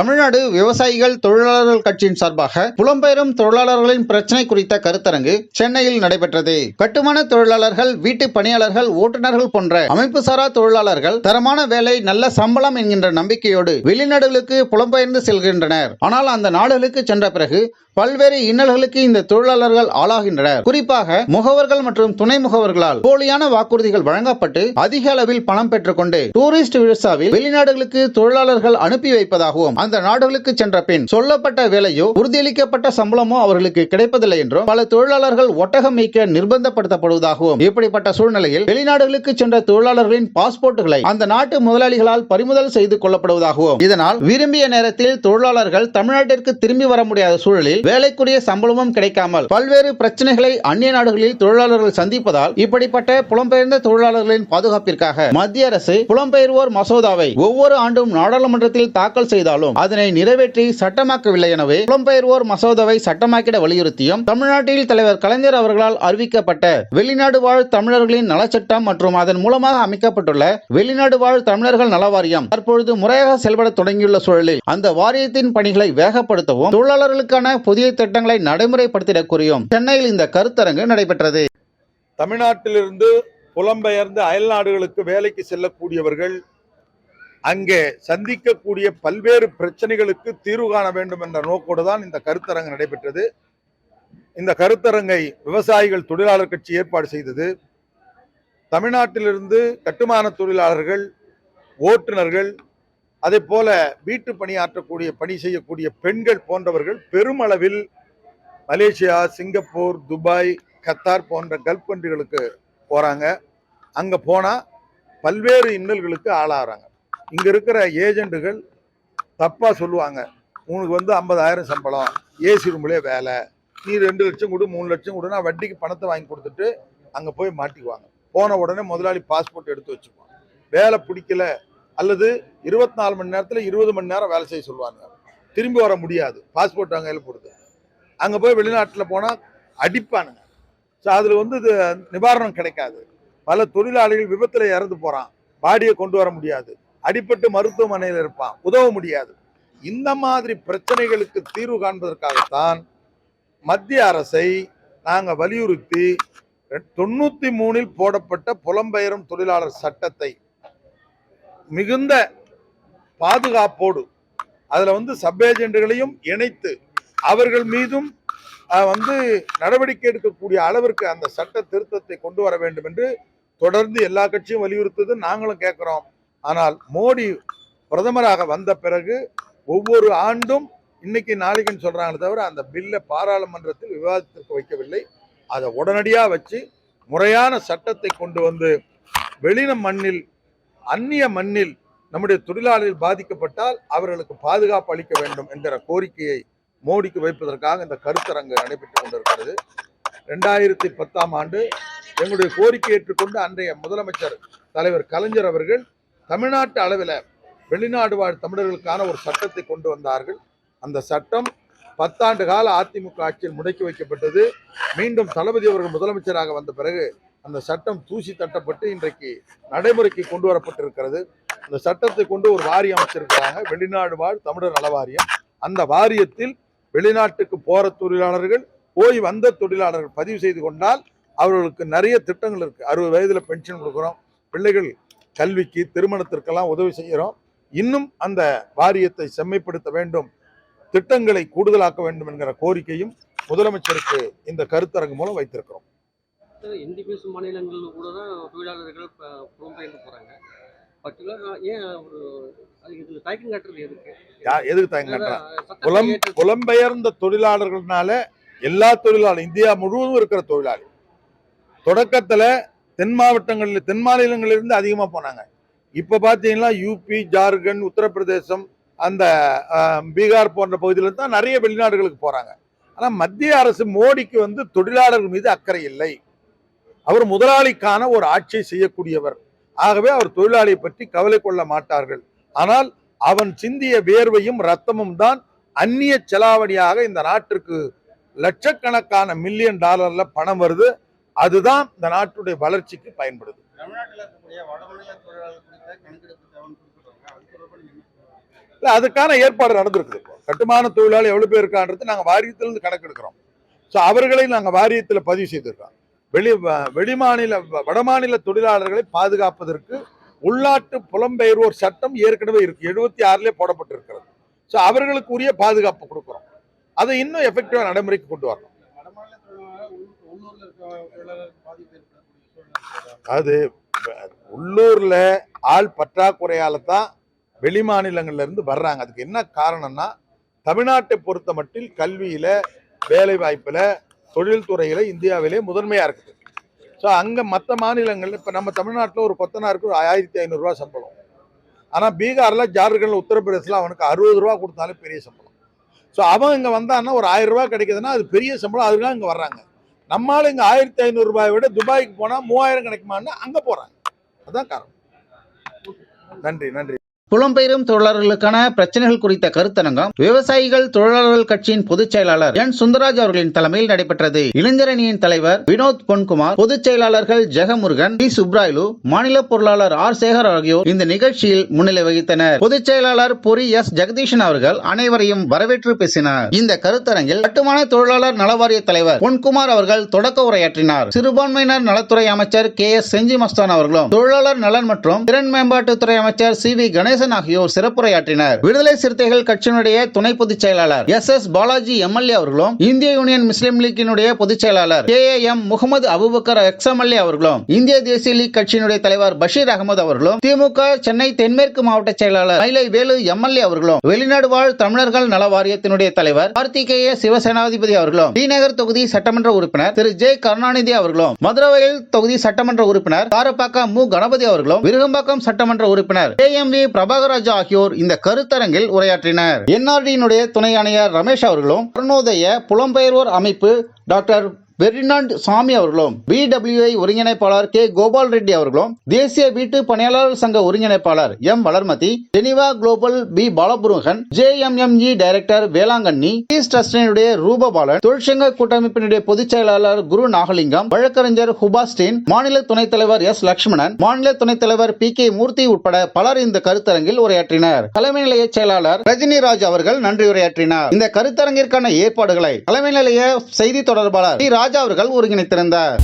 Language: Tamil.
தமிழ்நாடு விவசாயிகள் தொழிலாளர்கள் கட்சியின் சார்பாக புலம்பெயரும் தொழிலாளர்களின் பிரச்சினை குறித்த கருத்தரங்கு சென்னையில் நடைபெற்றது. கட்டுமான தொழிலாளர்கள் வீட்டு பணியாளர்கள் ஓட்டுநர்கள் போன்ற அமைப்பு சாரா தொழிலாளர்கள் தரமான வேலை நல்ல சம்பளம் என்கின்ற நம்பிக்கையோடு வெளிநாடுகளுக்கு புலம்பெயர்ந்து செல்கின்றனர். ஆனால் அந்த நாடுகளுக்கு சென்ற பிறகு பல்வேறு இன்னல்களுக்கு இந்த தொழிலாளர்கள் ஆளாகின்றனர். குறிப்பாக முகவர்கள் மற்றும் துணை முகவர்களால் போலியான வாக்குறுதிகள் வழங்கப்பட்டு அதிக அளவில் பணம் பெற்றுக்கொண்டு டூரிஸ்ட் விசாவில் வெளிநாடுகளுக்கு தொழிலாளர்கள் அனுப்பி வைப்பதாகவும் அந்த நாடுகளுக்கு சென்ற பின் சொல்லப்பட்ட வேலையோ உறுதியளிக்கப்பட்ட சம்பளமோ அவர்களுக்கு கிடைப்பதில்லை என்றும் பல தொழிலாளர்கள் ஒட்டகம் மீட்க நிர்பந்தப்படுத்தப்படுவதாகவும் இப்படிப்பட்ட சூழ்நிலையில் வெளிநாடுகளுக்கு சென்ற தொழிலாளர்களின் பாஸ்போர்ட்டுகளை அந்த நாட்டு முதலாளிகளால் பறிமுதல் செய்து கொள்ளப்படுவதாகவும் இதனால் விரும்பிய நேரத்தில் தொழிலாளர்கள் தமிழ்நாட்டிற்கு திரும்பி வர முடியாத சூழலில் வேலைக்குரிய சம்பளமும் கிடைக்காமல் பல்வேறு பிரச்சனைகளை அந்நிய நாடுகளில் தொழிலாளர்கள் சந்திப்பதால் இப்படிப்பட்ட புலம்பெயர்ந்த தொழிலாளர்களின் பாதுகாப்பிற்காக மத்திய அரசு புலம்பெயர்வோர் மசோதாவை ஒவ்வொரு ஆண்டும் நாடாளுமன்றத்தில் தாக்கல் செய்தாலும் அதனை நிறைவேற்றி சட்டமாக்கவில்லை எனவே புலம்பெயர்வோர் மசோதாவை சட்டமாக்கிட வலியுறுத்தியும் தமிழ்நாட்டில் தலைவர் கலைஞர் அவர்களால் அறிவிக்கப்பட்ட வெளிநாடு வாழ் தமிழர்களின் நலச்சட்டம் மற்றும் அதன் மூலமாக அமைக்கப்பட்டுள்ள வெளிநாடு வாழ் தமிழர்கள் நல வாரியம் தற்பொழுது முறையாக செயல்பட தொடங்கியுள்ள சூழலில் அந்த வாரியத்தின் பணிகளை வேகப்படுத்தவும் தொழிலாளர்களுக்கான புதிய திட்டங்களை நடைமுறைப்படுத்திட கூறியும் சென்னையில் இந்த கருத்தரங்கு நடைபெற்றது. தமிழ்நாட்டிலிருந்து புலம்பெயர்ந்து அயல்நாடுகளுக்கு வேலைக்கு செல்லக்கூடியவர்கள் அங்கே சந்திக்கக்கூடிய பல்வேறு பிரச்சனைகளுக்கு தீர்வு காண வேண்டும் என்ற நோக்கோடு தான் இந்த கருத்தரங்கு நடைபெற்றது. இந்த கருத்தரங்கை விவசாயிகள் தொழிலாளர் கட்சி ஏற்பாடு செய்தது. தமிழ்நாட்டிலிருந்து கட்டுமான தொழிலாளர்கள் ஓட்டுநர்கள் அதே போல வீட்டு பணியாற்றக்கூடிய பணி செய்யக்கூடிய பெண்கள் போன்றவர்கள் பெருமளவில் மலேசியா சிங்கப்பூர் துபாய் கத்தார் போன்ற கல்ஃப் கண்ட்ரிகளுக்கு போகிறாங்க அங்கே போனால் பல்வேறு இன்னல்களுக்கு ஆளாகிறாங்க இங்கே இருக்கிற ஏஜெண்டுகள் தப்பாக சொல்லுவாங்க. உனக்கு வந்து ஐம்பதாயிரம் சம்பளம் ஏசி ரூம்லேயே வேலை நீ ரெண்டு லட்சம் கொடு மூணு லட்சம் கொடுனா வட்டிக்கு பணத்தை வாங்கி கொடுத்துட்டு அங்கே போய் மாட்டிக்குவாங்க. போன உடனே முதலாளி பாஸ்போர்ட் எடுத்து வச்சுக்குவாங்க. வேலை பிடிக்கல அல்லது இருபத்தி நாலு மணி நேரத்தில் இருபது மணி நேரம் வேலை செய்ய சொல்லுவாங்க. திரும்பி வர முடியாது. பாஸ்போர்ட் அங்கே கையில் போடுது. அங்கே போய் வெளிநாட்டில் போனால் அடிப்பானுங்க. ஸோ அதில் வந்து இது நிவாரணம் கிடைக்காது. பல தொழிலாளிகள் விபத்தில் இறந்து போகிறான் பாடியை கொண்டு வர முடியாது. அடிபட்டு மருத்துவமனையில் இருப்பான். உதவ முடியாது. இந்த மாதிரி பிரச்சனைகளுக்கு தீர்வு காண்பதற்காகத்தான் மத்திய அரசை நாங்கள் வலியுறுத்தி தொண்ணூத்தி மூணில் போடப்பட்ட புலம்பெயரும் தொழிலாளர் சட்டத்தை மிகுந்த பாதுகாப்போடு அதில் வந்து சப் ஏஜெண்டுகளையும் இணைத்து அவர்கள் மீதும் வந்து நடவடிக்கை எடுக்கக்கூடிய அளவிற்கு அந்த சட்ட திருத்தத்தை கொண்டு வர வேண்டும் என்று தொடர்ந்து எல்லா கட்சியும் வலியுறுத்தது. நாங்களும் கேட்குறோம் ஆனால் மோடி பிரதமராக வந்த பிறகு ஒவ்வொரு ஆண்டும் இன்னைக்கு நாளைக்குன்னு சொல்கிறாங்களே தவிர அந்த பில்லை பாராளுமன்றத்தில் விவாதத்திற்கு வைக்கவில்லை. அதை உடனடியாக வச்சு முறையான சட்டத்தை கொண்டு வந்து வெளின மண்ணில் அந்நிய மண்ணில் நம்முடைய தொழிலாளர்கள் பாதிக்கப்பட்டால் அவர்களுக்கு பாதுகாப்பு அளிக்க வேண்டும் என்கிற கோரிக்கையை மோடிக்கு வைப்பதற்காக இந்த கருத்தரங்கு நடைபெற்றுக் கொண்டிருக்கிறது. ரெண்டாயிரத்தி பத்தாம் ஆண்டு எங்களுடைய கோரிக்கை ஏற்றுக்கொண்டு அன்றைய முதலமைச்சர் தலைவர் கலைஞர் அவர்கள் தமிழ்நாட்டு அளவில் வெளிநாடு வாழ் தமிழர்களுக்கான ஒரு சட்டத்தை கொண்டு வந்தார்கள். அந்த சட்டம் பத்தாண்டு கால அதிமுக ஆட்சியில் முடக்கி வைக்கப்பட்டது. மீண்டும் தளபதி அவர்கள் முதலமைச்சராக வந்த பிறகு அந்த சட்டம் தூசி தட்டப்பட்டு இன்றைக்கு நடைமுறைக்கு கொண்டு வரப்பட்டிருக்கிறது. அந்த சட்டத்தை கொண்டு ஒரு வாரியம் அமைச்சிருக்கிறாங்க. வெளிநாடு வாழ் தமிழர் நல வாரியம் அந்த வாரியத்தில் வெளிநாட்டுக்கு போற தொழிலாளர்கள் போய் வந்த தொழிலாளர்கள் பதிவு செய்து கொண்டால் அவர்களுக்கு நிறைய திட்டங்கள் இருக்குது அறுபது வயதில் பென்ஷன் கொடுக்குறோம். பிள்ளைகள் கல்விக்கு திருமணத்திற்கெல்லாம் உதவி செய்கிறோம். இன்னும் அந்த வாரியத்தை செம்மைப்படுத்த வேண்டும். திட்டங்களை கூடுதலாக்க வேண்டும் என்கிற கோரிக்கையும் முதலமைச்சருக்கு இந்த கருத்தரங்கு மூலம் வைத்திருக்கிறோம். இந்தி பேசும் மாநிலங்களில் கூட தான் தொழிலாளர்கள் புலம்பெயர்ந்து போகிறாங்க புலம் புலம்பெயர்ந்த தொழிலாளர்கள்னால எல்லா தொழிலாளர் இந்தியா முழுவதும் இருக்கிற தொழிலாளி. தொடக்கத்துல தென் மாவட்டங்களில் தென் மாநிலங்களிலிருந்து அதிகமா போனாங்க. இப்போ பார்த்தீங்கன்னா யூபி ஜார்க்கண்ட் உத்தரப்பிரதேசம் அந்த பீகார் போன்ற பகுதியில தான் நிறைய வெளிநாடுகளுக்கு போறாங்க. ஆனால் மத்திய அரசு மோடிக்கு வந்து தொழிலாளர்கள் மீது அக்கறை இல்லை. அவர் முதலாளிக்கான ஒரு ஆட்சியை செய்யக்கூடியவர். ஆகவே அவர் தொழிலாளியை பற்றி கவலை கொள்ள மாட்டார்கள். ஆனால் அவன் சிந்திய வேர்வையும் ரத்தமும் தான் அந்நிய செலாவணியாக இந்த நாட்டிற்கு லட்சக்கணக்கான மில்லியன் டாலர்ல பணம் வருது. அதுதான் இந்த நாட்டுடைய வளர்ச்சிக்கு பயன்படுது? இல்ல அதுக்கான ஏற்பாடு நடந்திருக்குது இப்போ. கட்டுமான தொழிலாளி எவ்வளவு பேர் இருக்கான்றது நாங்க வாரியத்திலிருந்து கணக்கெடுக்கிறோம். ஸோ அவர்களை நாங்க வாரியத்தில் பதிவு செய்திருக்கோம். வெளி வெளிமாநில வடமாநில தொழிலாளர்களை பாதுகாப்பதற்கு உள்நாட்டு புலம்பெயர்வோர் சட்டம் ஏற்கனவே இருக்கு. எழுபத்தி ஆறுல போடப்பட்டிருக்கிறது. ஸோ அவர்களுக்கு உரிய பாதுகாப்பு கொடுக்குறோம். அதை இன்னும் எஃபெக்டிவா நடைமுறைக்கு கொண்டு வரணும். அது உள்ளூரில் உள்ளூர்ல ஆள் பற்றாக்குறையால தான் வெளி மாநிலங்கள்ல இருந்து வர்றாங்க. அதுக்கு என்ன காரணம்னா தமிழ்நாட்டை பொறுத்த மட்டில் கல்வியில வேலை வாய்ப்புல தொழில்துறையில இந்தியாவிலே முதன்மையா இருக்குது. ஸோ அங்க மற்ற மாநிலங்கள்ல இப்ப நம்ம தமிழ்நாட்டில் ஒரு கொத்தனாருக்கு ஒரு ஆயிரத்தி ஐநூறுரூவா சம்பளம். ஆனா பீகார்ல ஜார்க்கண்ட்ல உத்தரப்பிரதேசல அவனுக்கு அறுபது ரூபா கொடுத்தாலும் பெரிய சம்பளம். ஸோ அவன் இங்க வந்தான்னா ஒரு ஆயிரம் ரூபா கிடைக்குதுன்னா அது பெரிய சம்பளம் அதுதான் இங்க வர்றாங்க. நம்மால இங்கே ஆயிரத்தி ஐநூறு ரூபாயை விட துபாய்க்கு போனா மூவாயிரம் கிடைக்குமான்னு அங்க போறாங்க. அதான் காரணம். நன்றி நன்றி. புலம்பெயரும் தொழிலாளர்களுக்கான பிரச்சனைகள் குறித்த கருத்தரங்கம் விவசாயிகள் தொழிலாளர்கள் கட்சியின் பொதுச் செயலாளர் என். சுந்தராஜ் அவர்களின் தலைமையில் நடைபெற்றது. இளைஞரணியின் தலைவர் வினோத் பொன்குமார் பொதுச் செயலாளர்கள் ஜெகமுருகன் டி. சுப்ராயலு மாநில பொருளாளர் ஆர். சேகர் ஆகியோர் இந்த நிகழ்ச்சியில் முன்னிலை வகித்தனர். பொதுச் செயலாளர் பொரி எஸ். ஜெகதீஷன் அவர்கள் அனைவரையும் வரவேற்று பேசினார். இந்த கருத்தரங்கில் கட்டுமான தொழிலாளர் நலவாரிய தலைவர் பொன்குமார் அவர்கள் தொடக்க உரையாற்றினார். சிறுபான்மையினர் நலத்துறை அமைச்சர் கே. எஸ். செஞ்சி மஸ்தான் அவர்களும் தொழிலாளர் நலன் மற்றும் திறன் மேம்பாட்டுத்துறை அமைச்சர் சி. வி. கணேசன் ஆகியோர் சிறப்புரையாற்றினர். விடுதலை சிறுத்தைகள் கட்சியினுடைய துணை பொதுச் செயலாளர் எஸ் எஸ் பாலாஜி எம்எல்ஏ அவர்களும் இந்திய யூனியன் முஸ்லீம் லீக்கினுடைய பொதுச் செயலாளர் K A M Mohammed Abubakar ex MLA அவர்களும் இந்திய தேசிய லீக் கட்சியினுடைய தலைவர் பஷீர் அகமது அவர்களும் திமுக சென்னை தென்மேற்கு மாவட்ட செயலாளர் மயிலை வேலு எம்எல்ஏ அவர்களும் வெளிநாடு வாழ் தமிழர்கள் நல வாரியத்தினுடைய தலைவர் கார்த்திகேய சிவசேனாதிபதி அவர்களும் டிநகர் தொகுதி சட்டமன்ற உறுப்பினர் திரு ஜே கருணாநிதி அவர்களும் மதுரவயல் தொகுதி சட்டமன்ற உறுப்பினர் காரப்பாக்கம் மு. கணபதி அவர்களும் விருகம்பாக்கம் சட்டமன்ற உறுப்பினர் கே எம் வி பிரபாகராஜா ஆகியோர் இந்த கருத்தரங்கில் உரையாற்றினர். என்ஆர்டியினுடைய துணை ஆணையர் ரமேஷ் அவர்களும் அருணோதய புலம்பெயர்வோர் அமைப்பு டாக்டர் பெர்டினாண்ட் சாமி அவர்களும் பிடபிள்யூஐ ஒருங்கிணைப்பாளர் கே. கோபால் ரெட்டி அவர்களும் தேசிய வீட்டு பணியாளர் சங்க ஒருங்கிணைப்பாளர் M. Valarmathi Geneva global P. Balamurugan இ டைரக்டர் வேளாங்கண்ணி பீஸ் ட்ரஸ்டினுடைய ரூபபாலன் தொழிற்சங்க கூட்டமைப்பினுடைய பொதுச் செயலாளர் குரு நாகலிங்கம் வழக்கறிஞர் ஹுபாஸ்டின் மாநில துணைத் தலைவர் எஸ். லட்சுமணன் மாநில துணைத் தலைவர் பி. கே. மூர்த்தி உட்பட பலர் இந்த கருத்தரங்கில் உரையாற்றினர். தலைமை நிலைய செயலாளர் ரஜினிராஜ் அவர்கள் நன்றி உரையாற்றினார் இந்த கருத்தரங்கிற்கான ஏற்பாடுகளை தலைமை நிலைய செய்தி தொடர்பாளர் டி. ராஜா அவர்கள் ஒருங்கிணைத்திருந்தார்.